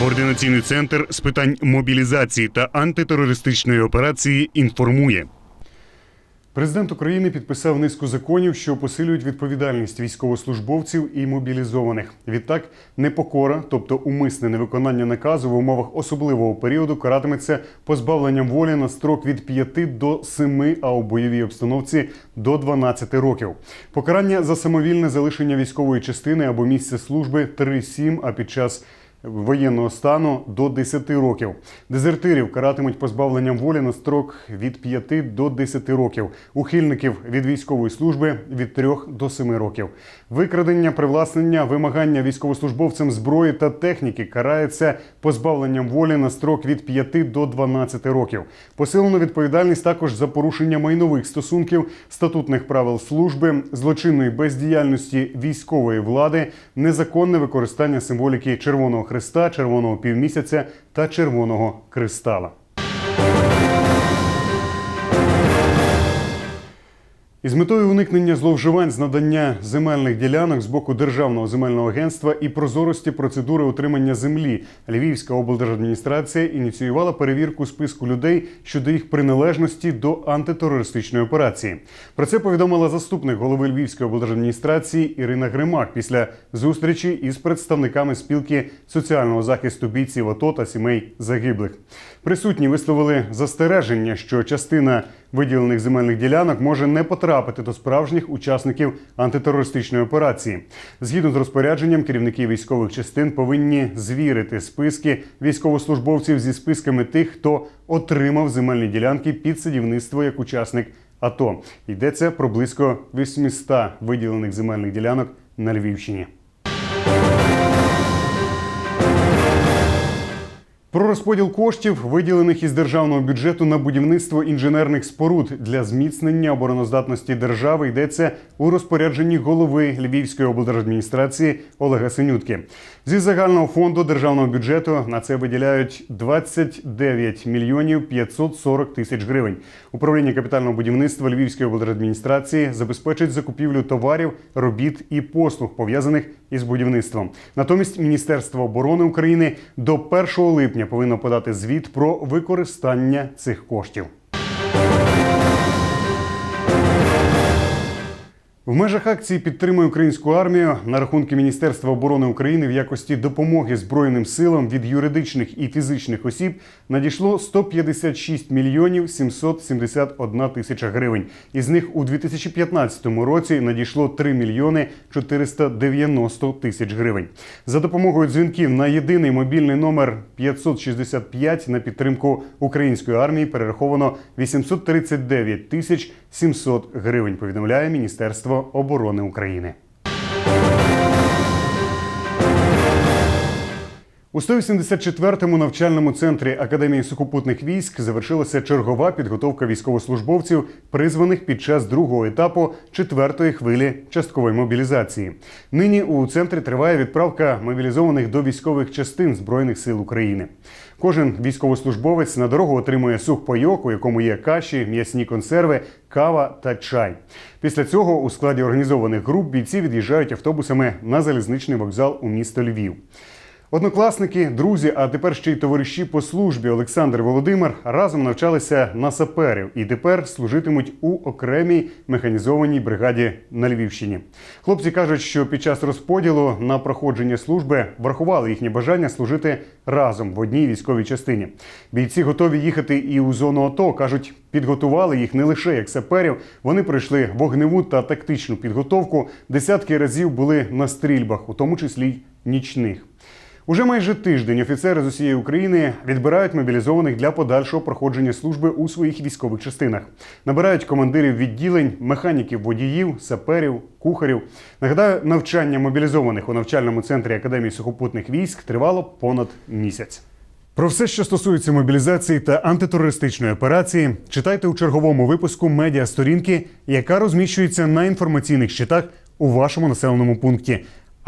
Координаційний центр з питань мобілізації та антитерористичної операції інформує. Президент України підписав низку законів, що посилюють відповідальність військовослужбовців і мобілізованих. Відтак, непокора, тобто умисне невиконання наказу в умовах особливого періоду, каратиметься позбавленням волі на строк від 5 до 7, а у бойовій обстановці до 12 років. Покарання за самовільне залишення військової частини або місця служби 3-7, а під час воєнного стану до 10 років. Дезертирів каратимуть позбавленням волі на строк від 5 до 10 років. Ухильників від військової служби від 3 до 7 років. Викрадення, привласнення, вимагання військовослужбовцям зброї та техніки карається позбавленням волі на строк від 5 до 12 років. Посилено відповідальність також за порушення майнових стосунків, статутних правил служби, злочинної бездіяльності військової влади, незаконне використання символіки Червоного Христа, Червоного півмісяця та Червоного кристала. Із метою уникнення зловживань з надання земельних ділянок з боку Державного земельного агентства і прозорості процедури отримання землі Львівська облдержадміністрація ініціювала перевірку списку людей щодо їх приналежності до антитерористичної операції. Про це повідомила заступник голови Львівської облдержадміністрації Ірина Гримак після зустрічі із представниками спілки соціального захисту бійців АТО та сімей загиблих. Присутні висловили застереження, що частина виділених земельних ділянок може не потрапити до справжніх учасників антитерористичної операції. Згідно з розпорядженням, керівники військових частин повинні звірити списки військовослужбовців зі списками тих, хто отримав земельні ділянки під садівництво як учасник АТО. Йдеться про близько 800 виділених земельних ділянок на Львівщині. Про розподіл коштів, виділених із державного бюджету на будівництво інженерних споруд для зміцнення обороноздатності держави, йдеться у розпорядженні голови Львівської облдержадміністрації Олега Синютки. Зі загального фонду державного бюджету на це виділяють 29 мільйонів 540 тисяч гривень. Управління капітального будівництва Львівської облдержадміністрації забезпечить закупівлю товарів, робіт і послуг пов'язаних із будівництвом. Натомість Міністерство оборони України до 1 липня повинно подати звіт про використання цих коштів. В межах акції підтримує українську армію на рахунки Міністерства оборони України в якості допомоги Збройним силам від юридичних і фізичних осіб надійшло 156 мільйонів 771 тисяча гривень. Із них у 2015 році надійшло 3 мільйони 490 тисяч гривень. За допомогою дзвінків на єдиний мобільний номер 565 на підтримку української армії перераховано 839 тисяч 700 гривень. Повідомляє Міністерство оборони України. У 184-му навчальному центрі Академії сухопутних військ завершилася чергова підготовка військовослужбовців, призваних під час другого етапу четвертої хвилі часткової мобілізації. Нині у центрі триває відправка мобілізованих до військових частин Збройних сил України. Кожен військовослужбовець на дорогу отримує сухпайок, у якому є каші, м'ясні консерви, кава та чай. Після цього у складі організованих груп бійці від'їжджають автобусами на залізничний вокзал у місто Львів. Однокласники, друзі, а тепер ще й товариші по службі Олександр Володимир разом навчалися на саперів і тепер служитимуть у окремій механізованій бригаді на Львівщині. Хлопці кажуть, що під час розподілу на проходження служби врахували їхнє бажання служити разом в одній військовій частині. Бійці готові їхати і у зону АТО. кажуть, підготували їх не лише як саперів. Вони пройшли вогневу та тактичну підготовку. Десятки разів були на стрільбах, у тому числі й нічних. Уже майже тиждень офіцери з усієї України відбирають мобілізованих для подальшого проходження служби у своїх військових частинах. Набирають командирів відділень, механіків, водіїв, саперів, кухарів. Нагадаю, навчання мобілізованих у навчальному центрі Академії сухопутних військ тривало понад місяць. Про все, що стосується мобілізації та антитерористичної операції, читайте у черговому випуску медіа сторінки, яка розміщується на інформаційних щитах у вашому населеному пункті